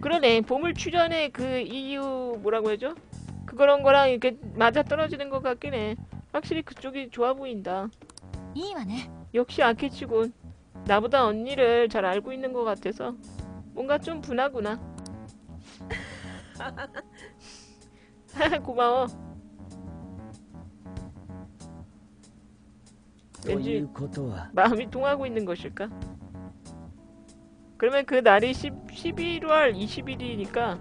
그러네. 보물 출연의 그 이유 뭐라고 해죠? 그런 거랑 이렇게 맞아 떨어지는 것 같긴 해. 확실히 그쪽이 좋아 보인다. 이와네. 역시 아키치군. 나보다 언니를 잘 알고 있는 것 같아서 뭔가 좀 분하구나. 고마워. 왠지 마음이 통하고 있는 것일까? 그러면 그 날이 10, 11월 20일이니까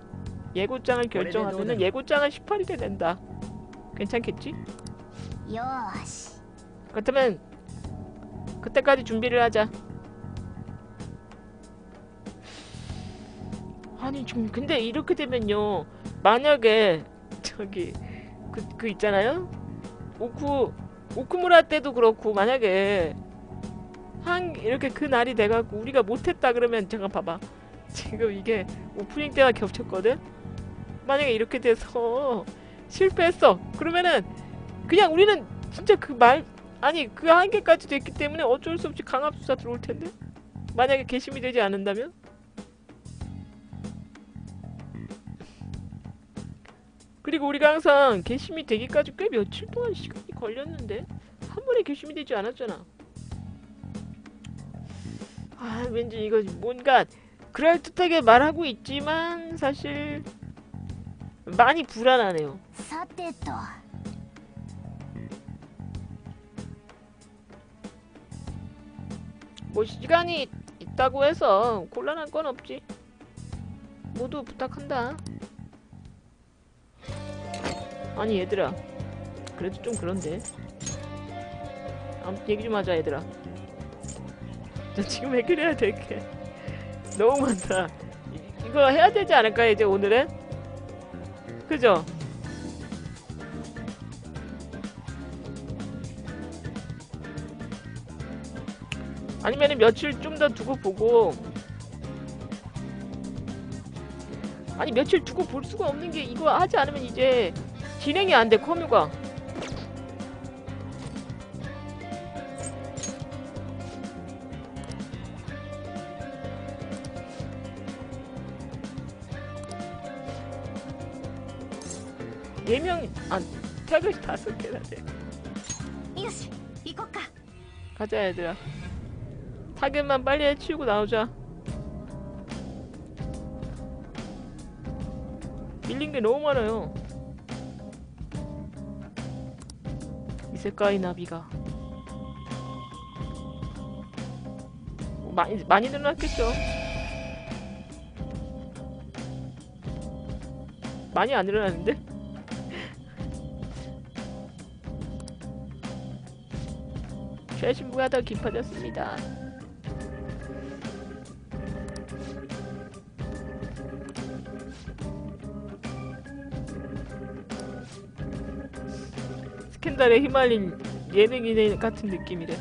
예고장을 결정하면은 예고장은 18일에 된다. 괜찮겠지? よーし 그렇다면 그때까지 준비를 하자. 아니 좀 근데 이렇게 되면요 만약에 저기 그, 그 있잖아요 오쿠 오쿠무라 때도 그렇고 만약에 한 이렇게 그 날이 돼갖고 우리가 못했다 그러면 잠깐 봐봐. 지금 이게 오프닝 때와 겹쳤거든? 만약에 이렇게 돼서 실패했어. 그러면은 그냥 우리는 진짜 그 말 아니 그 한계까지 됐기 때문에 어쩔 수 없이 강압수사 들어올 텐데? 만약에 개심이 되지 않는다면? 그리고 우리가 항상 개심이 되기까지 꽤 며칠 동안 시간이 걸렸는데? 한 번에 개심이 되지 않았잖아 아 왠지 이거 뭔가 그럴듯하게 말하고 있지만 사실 많이 불안하네요. 사태또. 뭐 시간이 있다고 해서 곤란한 건 없지. 모두 부탁한다. 아니 얘들아 그래도 좀 그런데 아무 얘기 좀 하자 얘들아 나 지금 해결해야 될 게 너무 많다. 이, 이거 해야 되지 않을까 이제 오늘은? 그죠? 아니면은 며칠 좀 더 두고 보고 아니 며칠 두고 볼 수가 없는 게 이거 하지 않으면 이제 진행이 안 돼 커뮤가 짝을 다섯 개나 돼. 가자 얘들아. 타겟만 빨리 해치우고 나오자. 밀린 게 너무 많아요. 이색깔이 나비가. 뭐 많이 많이 늘어났겠죠. 많이 안 늘어났는데? 최신부가 더 깊어졌습니다. 스캔들에 휘말린 예능인 같은 느낌이래.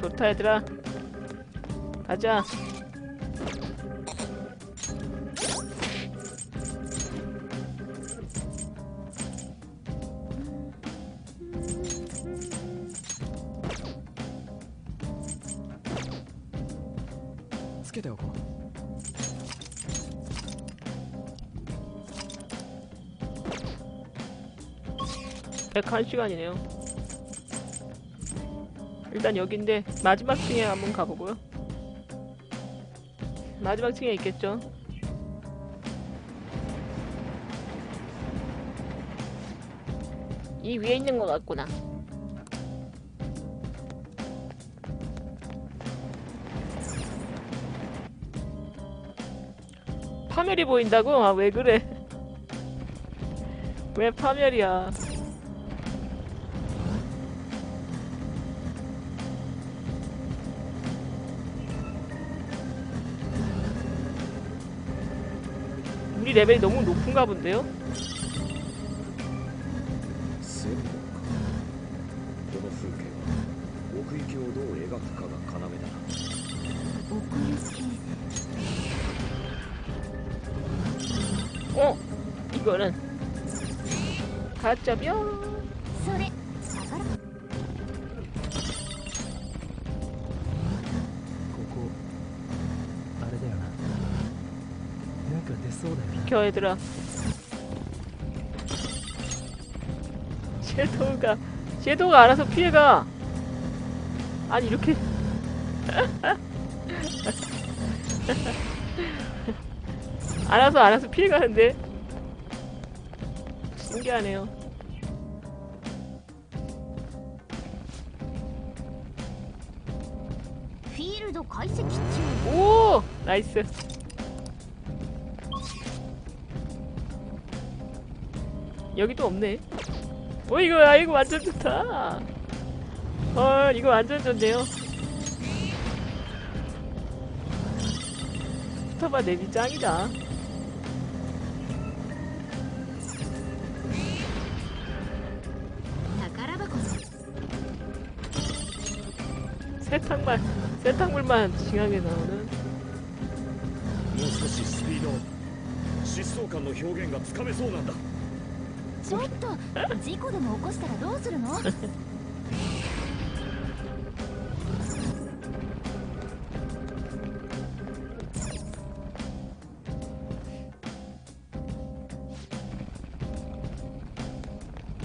좋다 얘들아. 가자. 어떻게 돼요 그거? 백한 시간이네요. 일단 여긴데 마지막 층에 한번 가보고요. 마지막 층에 있겠죠. 이 위에 있는 것 같구나. 파멸이 보인다고? 아 왜 그래? 왜 파멸이야? 우리 레벨이 너무 높은가 본데요? 어! 이거는 가점이요 비켜 얘들아. 섀도우가 섀도우가 알아서 피해가. 아니 이렇게. 알아서 알아서 피해 가는데 신기하네요. 오 나이스. 여기도 없네. 오 이거 야 이거 완전 좋다. 헐 이거 완전 좋네요. 스타바 내비 짱이다. 세탁만 세탁물만 징하게 나오는 もう少しスピード疾走感の表現がつかめそうなんだちょっと事故でも起こしたらどうするの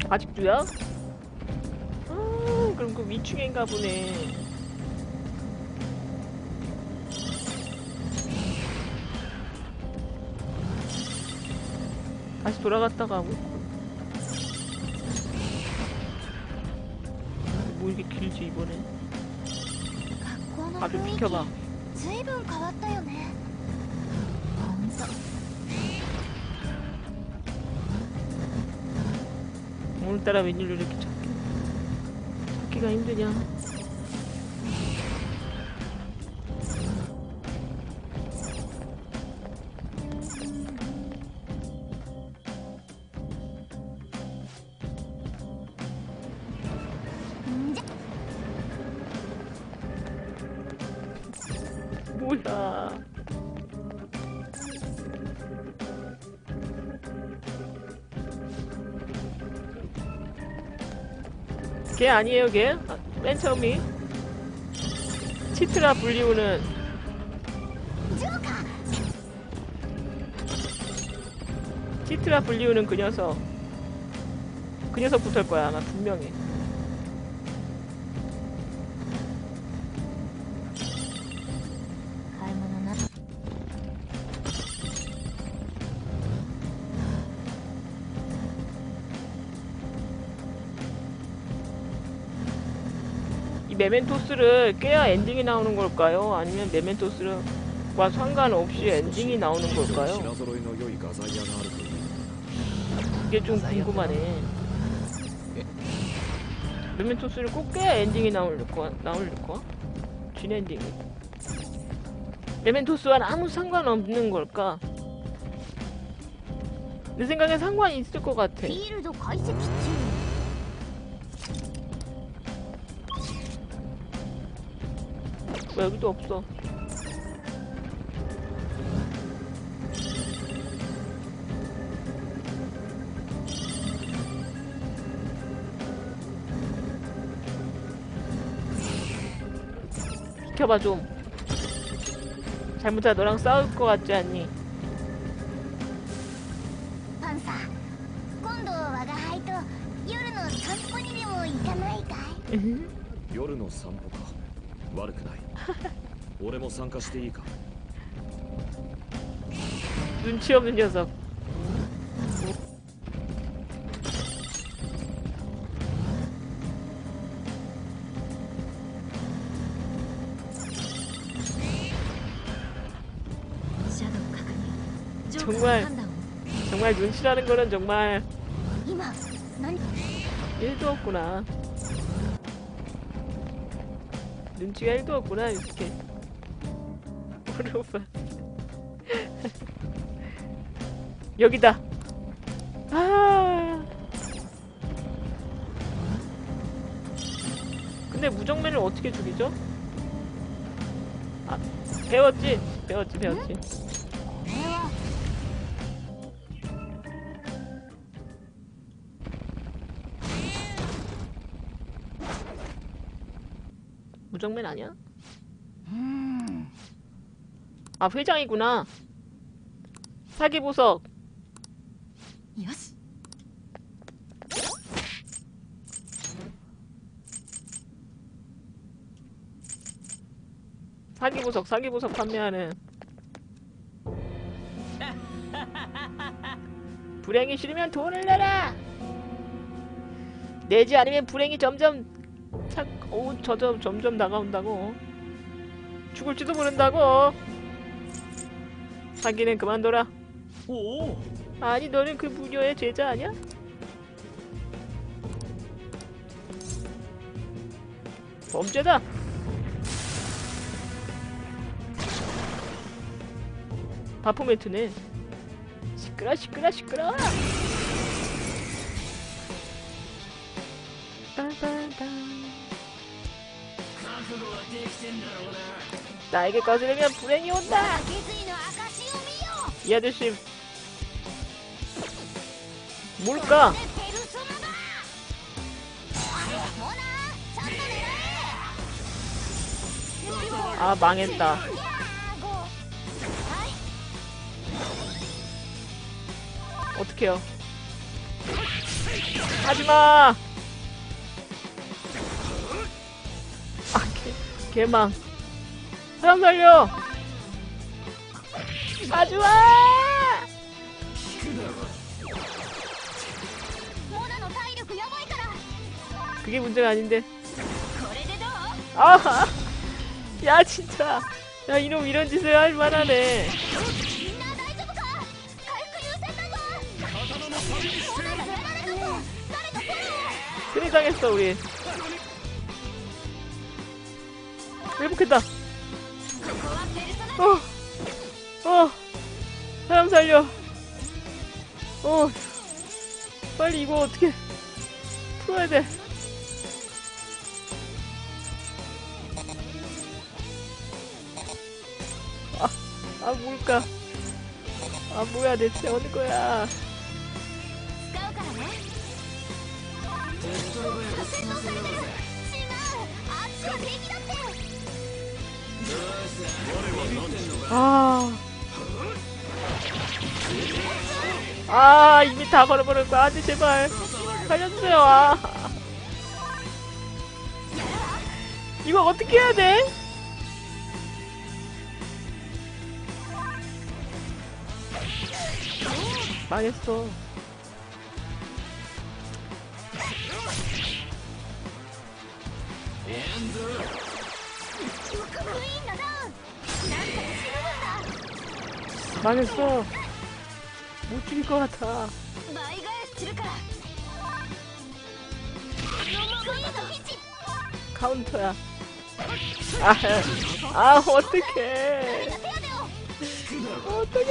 아직도야? 아 그럼 그 위층인가 보네 다시 돌아갔다가 하고 있고 뭐 이렇게 길지 이번에 学校の 아좀 雰囲 비켜봐 気ずいぶん変わったよねほんと 오늘따라 웬일로 이렇게 찾기 찾기가 힘드냐 아니에요 걔? 아, 맨 처음이. 치트라 불리우는. 치트라 불리우는 그 녀석. 그 녀석 붙을 거야 아마 분명히. 메멘토스를 깨야 엔딩이 나오는 걸까요? 아니면 메멘토스와 상관없이 엔딩이 나오는 걸까요? 그게 좀 궁금하네. 메멘토스를 꼭 깨야 엔딩이 나올 거야? 나올 거야? 진엔딩 메멘토스와는 아무 상관없는 걸까? 내 생각엔 상관이 있을 것 같아. フィールド解析中 왜 여기도 없어? 비켜봐 좀. 잘못하다 너랑 싸울 것 같지 않니? パンサー今度我が輩と夜の散歩にでも行かないかい夜の散歩か悪くない俺 も参加していいか 눈치 없는 녀석. 정말. 정말 눈치라는 거는 정말 今何 1도 없구나. 눈치가 1도 없구나, 이렇게. 물어봐. 여기다. 아. 근데 무정맨을 어떻게 죽이죠? 아, 배웠지? 배웠지, 배웠지. 무정맨 아니야? 아 회장이구나. 사기보석. 사기보석 사기보석 판매하는. 불행이 싫으면 돈을 내라! 내지 않으면 불행이 점점 차... 오, 저점 점점 나가온다고. 죽을지도 모른다고. 자기는 그만둬라. 아니 너는 그 무녀의 제자 아니야? 범죄다. 바포메트네. 시끄러 시끄러 시끄러. 나에게 꺼지려면 불행이 온다. 이 아저씨. 뭘까? 아 망했다. 어떡해요? 하지마! 아 개, 개망. 사람 살려! 가져와! 그게 문제가 아닌데. 아! 야, 진짜. 야, 이놈 이런 짓을 할 만하네. 큰일 당했어, 우리. 회복했다. 어. 어 사람 살려. 어 빨리 이거 어떻게 풀어야 돼? 아, 아 뭘까? 아 뭐야 대체 어느 거야? 아. 아 이미 다 걸어버렸고 아니 제발. 살려주세요. 아. 이거 어떻게 해야 돼? 망했어. 망했어. 죽일 것 같아. 카운터야. 아, 아 어떡해. 어떡해.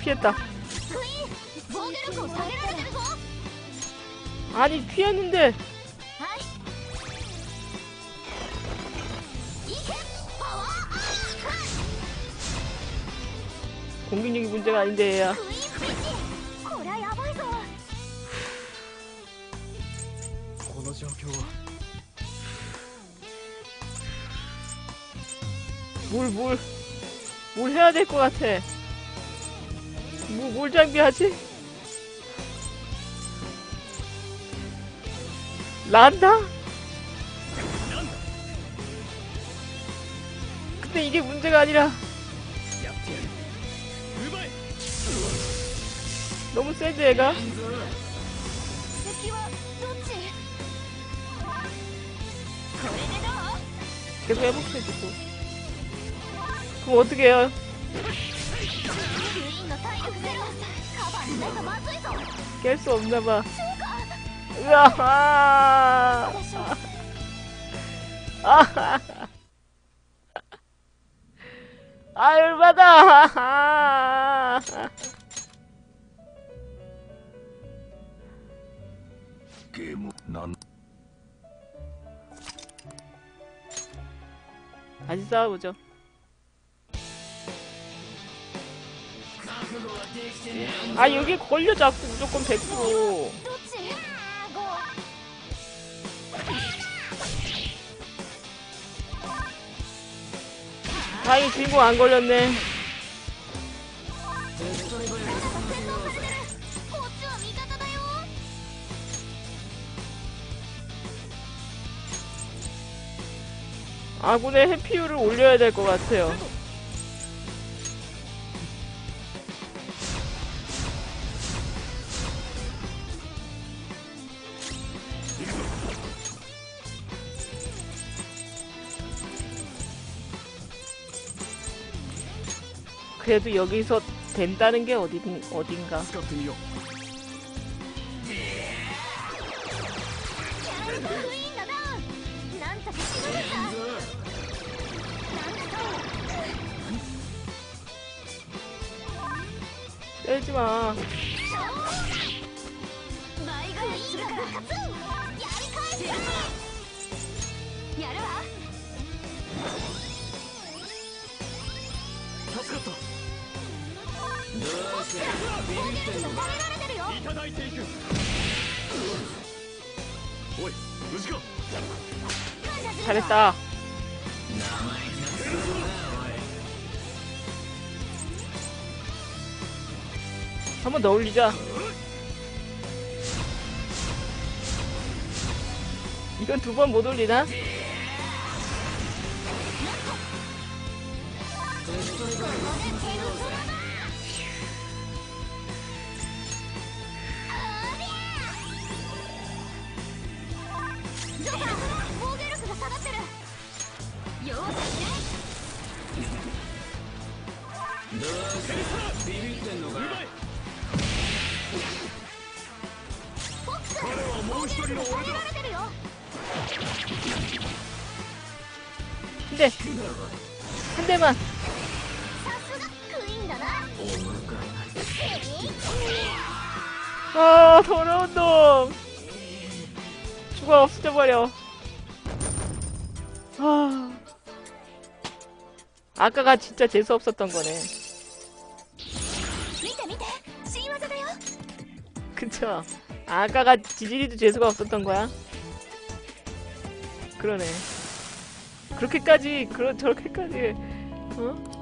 피했다. 아니, 피했는데. 공격력이 문제가 아닌데 야 뭘, 뭘, 뭘 해야 될 것 같아. 뭐, 뭘 장비하지? 란다? 근데 이게 문제가 아니라 너무 세지 얘가? 계속 회복해주고 그럼 어떻게 해요? 깰 수 없나봐. 으아! 아 열받아! ゲームなん 다시 싸워보죠 아 여기 걸려 자꾸 무조건 100% どっちゴー 다행히 주인공 안 걸렸네 아군의 해피율을 올려야 될 것 같아요. 그래도 여기서 된다는 게 어딘, 어딘가. ちはだされた。 한 번 더 올리자 이건 두 번 못 올리나? 비빌 때누가 근데 한 대만. 아 더러운 놈. 죽어 없어져버려. 아. 아까가 진짜 재수없었던 거네. 그쵸? 아까가 지질이도 재수가 없었던 거야? 그러네. 그렇게까지, 그런, 저렇게까지, 어?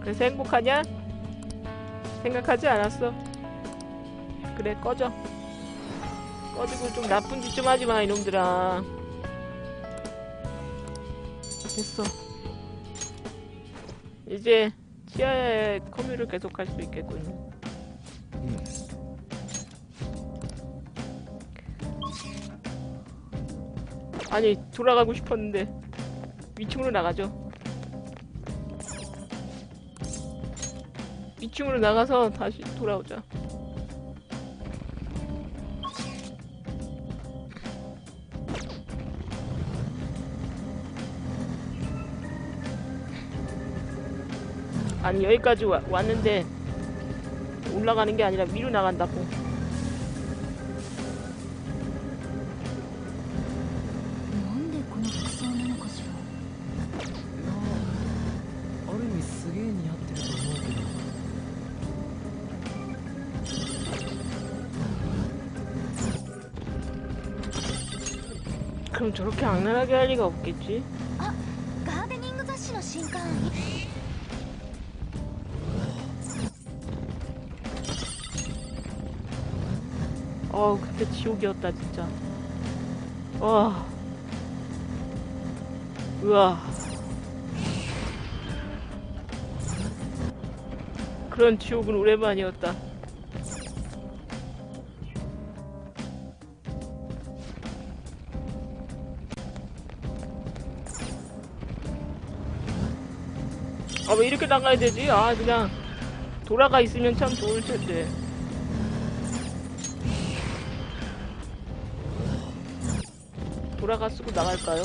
그래서 행복하냐? 생각하지 않았어. 그래, 꺼져. 꺼지고 좀 나쁜 짓 좀 하지 마, 이놈들아. 됐어. 이제 치아의 커뮤를 계속할 수 있겠군요. 아니 돌아가고 싶었는데 위층으로 나가죠. 위층으로 나가서 다시 돌아오자. 아니 여기까지 와, 왔는데 올라가는 게 아니라 위로 나간다고. 그럼 저렇게 악랄하게 할 리가 없겠지? 어 그때 지옥이었다 진짜. 와. 우와. 그런 지옥은 오랜만이었다. 아 왜 이렇게 나가야 되지? 아 그냥 돌아가 있으면 참 좋을 텐데. 돌아가 쓰고 나갈까요?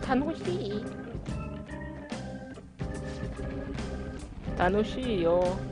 단호시. 단호시요.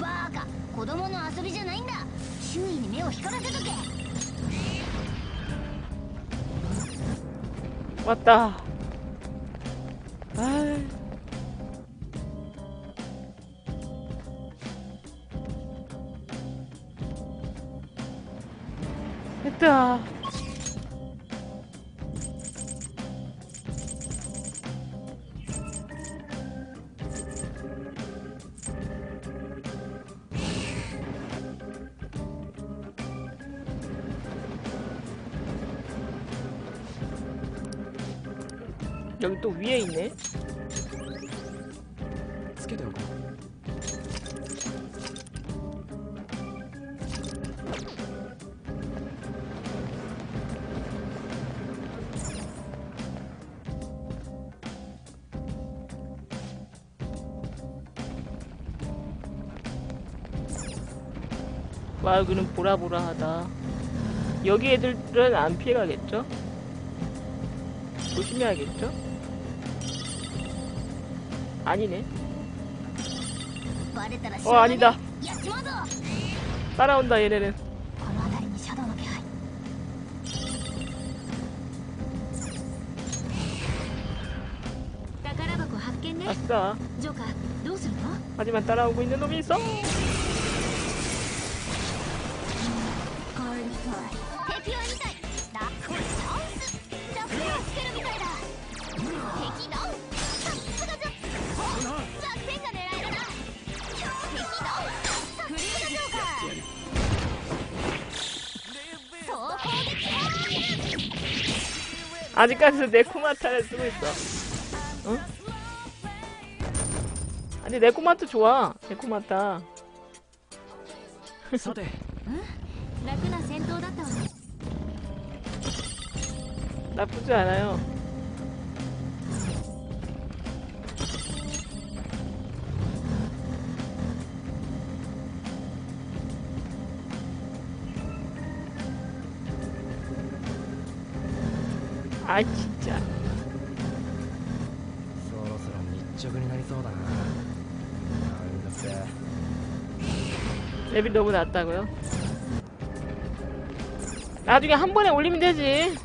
バカ。子供の遊びじゃないんだ。周囲に目を光らせとけ。終わった。はい 와 여기는 보라보라하다. 여기 애들은 안 피해가겠죠? 조심해야겠죠? 아니네. 어 아니다. 따라온다 얘네는. 아싸. 하지만 따라오고 있는 놈이 있어. 아직까지도 네코마타를 쓰고 있어. 어? 응? 아니 네코마타 좋아. 네코마타. 서대. 나쁘지 않아요. 아 진짜 そろそろ密着になりそうだななんだって 랩이 너무 낮다고요? 나중에 한 번에 올리면 되지.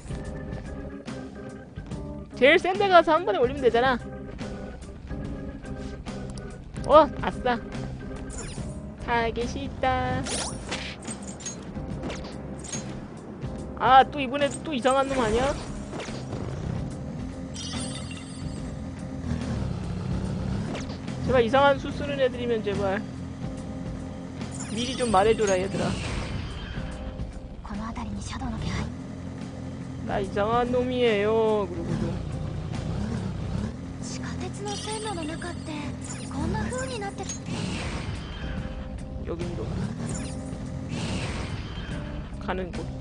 제일 센 데 가서 한 번에 올리면 되잖아. 어, 아싸. 타겟이있다. 아, 또 이번에 또 이상한 놈 아니야? 제발 이상한 수 쓰는 애들이면 제발. 미리 좀 말해줘라 얘들아. 나 이상한 놈이에요 그러고도. 여긴 또 가는 곳.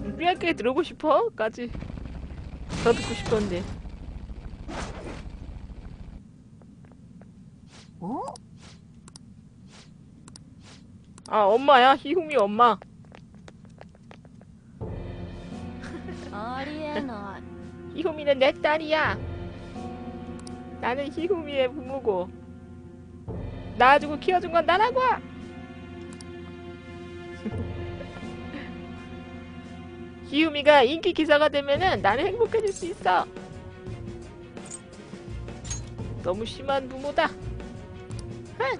삐약게 들어오고 싶어? 까지 더 듣고 싶었는데 어? 아 엄마야 희웅이 엄마 희훈이는 내 딸이야. 나는 희훈이의 부모고 나아주고 키워준 건 나라고. 기우미가 인기 기사가 되면은 나는 행복해질 수 있어. 너무 심한 부모다. 흥.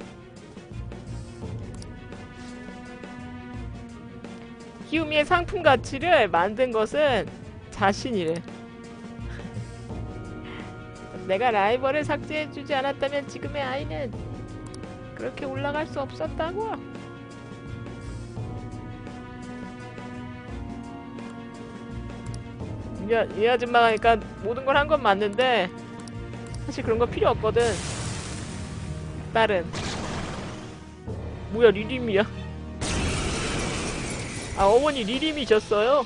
키우미의 상품 가치를 만든 것은 자신이래. 내가 라이벌을 삭제해주지 않았다면 지금의 아이는 그렇게 올라갈 수 없었다고. 이, 이 아줌마가 그러니까 모든 걸 한 건 맞는데 사실 그런 거 필요 없거든. 빠른 뭐야 리림이야? 아 어머니 리림이셨어요?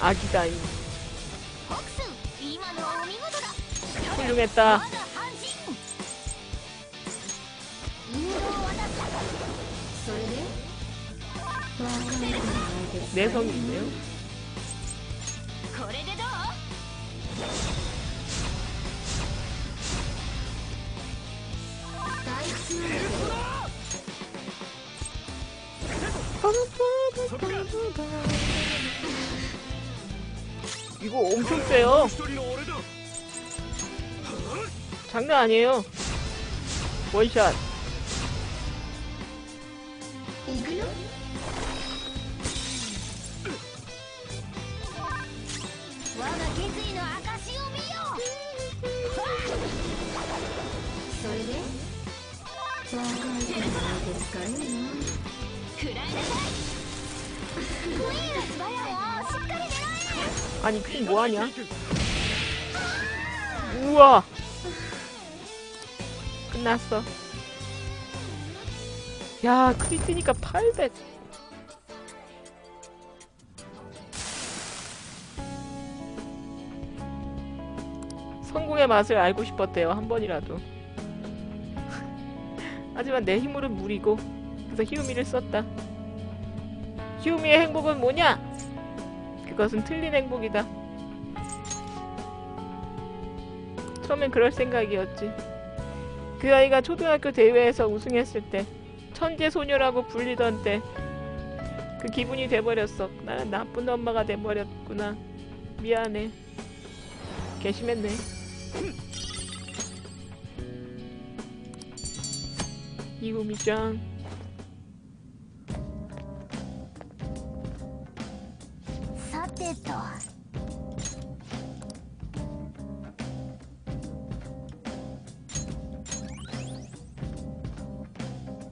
아기다잉. 훌륭했다. 내성이 있네요. 이거 엄청 세요. 장난 아니에요. 원샷. 뭐하냐? 우와. 끝났어. 야 크리 뜨니까 800. 성공의 맛을 알고 싶었대요 한 번이라도. 하지만 내 힘으로는 무리고 그래서 히우미를 썼다. 히우미의 행복은 뭐냐? 그것은 틀린 행복이다. 처음엔 그럴 생각이었지. 그 아이가 초등학교 대회에서 우승했을 때 천재 소녀라고 불리던 때 그 기분이 돼버렸어. 나는 나쁜 엄마가 돼버렸구나. 미안해. 개심했네. 이구미짱.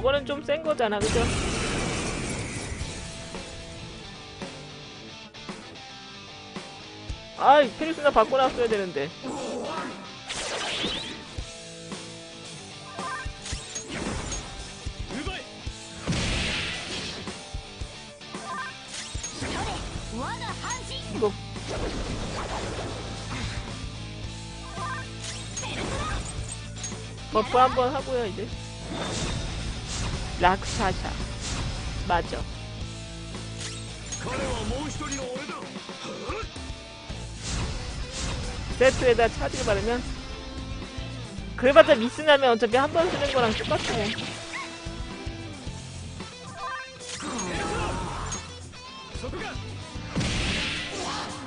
저거는 좀 센 거잖아, 그죠? 아이, 페리스나 바꿔놨어야 되는데. 버프 한번 하고요 이제 락사샤 맞아. 세트에다 차지를 바르면? 그래봤자 미스나면 어차피 한 번 쓰는 거랑 똑같아.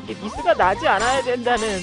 이게 미스가 나지 않아야 된다는